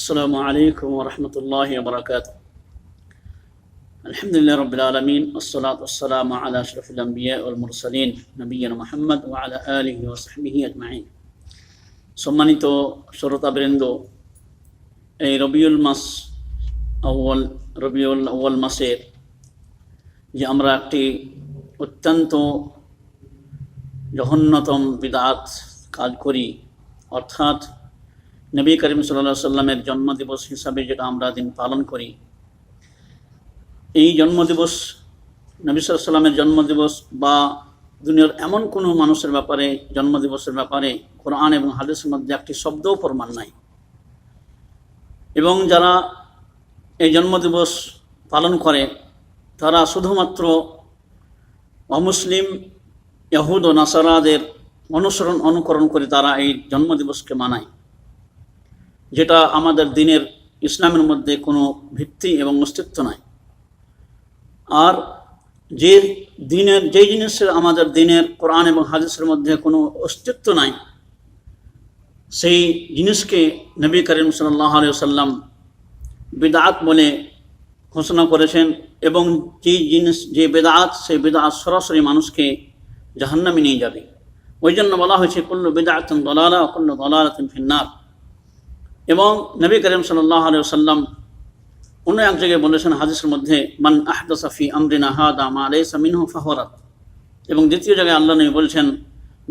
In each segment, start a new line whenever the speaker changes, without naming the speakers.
السلام عليكم ورحمة الله وبركاته الحمد لله رب العالمين والصلاة والسلام على أشرف الأنبياء والمرسلين نبينا محمد وعلى آله وصحبه أجمعين সম্মানিত শ্রোতাবৃন্দ এই রবিউল মাস আউ্য়াল রবিউল আউ্য়াল মাসের যে আমরা একটি অত্যন্ত জঘন্যতম বিদাত কাজ করি অর্থাৎ নবী করিম সাল্লা সাল্লামের জন্মদিবস হিসাবে যেটা আমরা দিন পালন করি, এই জন্মদিবস, নবী সাল্লামের জন্মদিবস বা দুনিয়ার এমন কোনো মানুষের ব্যাপারে, জন্মদিবসের ব্যাপারে কোরআন এবং হাদিসের মধ্যে একটি শব্দও প্রমাণ নাই। এবং যারা এই জন্মদিবস পালন করে, তারা শুধুমাত্র অমুসলিম ইহুদ ও নাসারাদের অনুসরণ, অনুকরণ করে তারা এই জন্মদিবসকে মানায়। যেটা আমাদের দিনের ইসলামের মধ্যে কোনো ভিত্তি এবং অস্তিত্ব নাই। আর যে দিনের যে জিনিসের আমাদের দিনের কোরআন এবং হাদিসের মধ্যে কোনো অস্তিত্ব নাই, সেই জিনিসকে নবী করিম সাল্লাহ সাল্লাম বিদাত বলে ঘোষণা করেছেন এবং যে জিনিস, যে বেদাত, সেই বেদাত সরাসরি মানুষকে জাহান্নামে নিয়ে যাবে। ওই জন্য বলা হয়েছে, কুল্লু বেদাতন দলালা কুল্লু দলালাতন ফিন্নার। এবং নবী করিম সাল্লাহ সাল্লাম অন্য এক জায়গায় বলেছেন হাদিসের মধ্যে, মান আহদাসাফি আমরিনা হাদা মা আলাইসা মিনহু ফাহরাত এবং দ্বিতীয় জায়গায় আল্লাহ নবী বলছেন,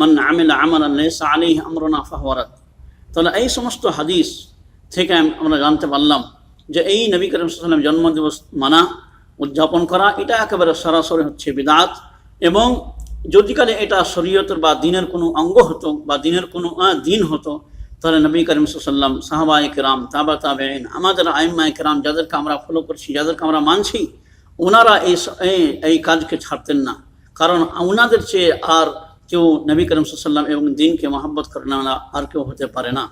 মান আমিলা আমাল আলাইসা আলাইহ আমরনা ফাহরাত তাহলে এই সমস্ত হাদিস থেকে আমরা জানতে পারলাম যে এই নবী করিম সাল্লাম জন্মদিবস মানা, উদযাপন করা, এটা একেবারে সরাসরি হচ্ছে বিদাত এবং যদি কালে এটা শরীয়তের বা দিনের কোনো অঙ্গ হতো বা দিনের কোনো দিন হতো তাহলে নবী করিম সাল্লাম সাহাবা একরাম তাবা তাবেন আমাদের আইম্মা একরাম যাদেরকে আমরা ফলো করছি, যাদেরকে আমরা মানছি ওনারা এই এই কাজকে ছাড়তেন না। কারণ ওনাদের চেয়ে আর কেউ নবী করিম সাল্লাম এবং দিনকে মহাব্বত করে না আর কেউ হতে পারে না।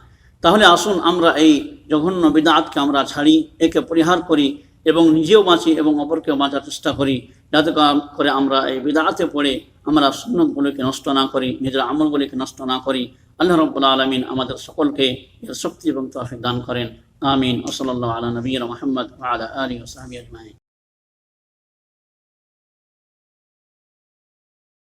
তাহলে আসুন আমরা এই জঘন্য বিদাতকে আমরা ছাড়ি, একে পরিহার করি এবং নিজেও বাঁচি এবং অপরকেও বাঁচার চেষ্টা করি, যাতে করে আমরা এই বিদাতে পড়ে আমরা সুন্নতগুলোকে নষ্ট না করি, নিজের আমলগুলিকে নষ্ট না করি। আল্লাহ রব্বুল্লা আলমিন আমাদের সকলকে এর শক্তি এবং তফিক দান করেন আমিন ওসলাল্লাহ আলা নবীর মোহাম্মদ আলা আলী ওসাহাবি আজমাইন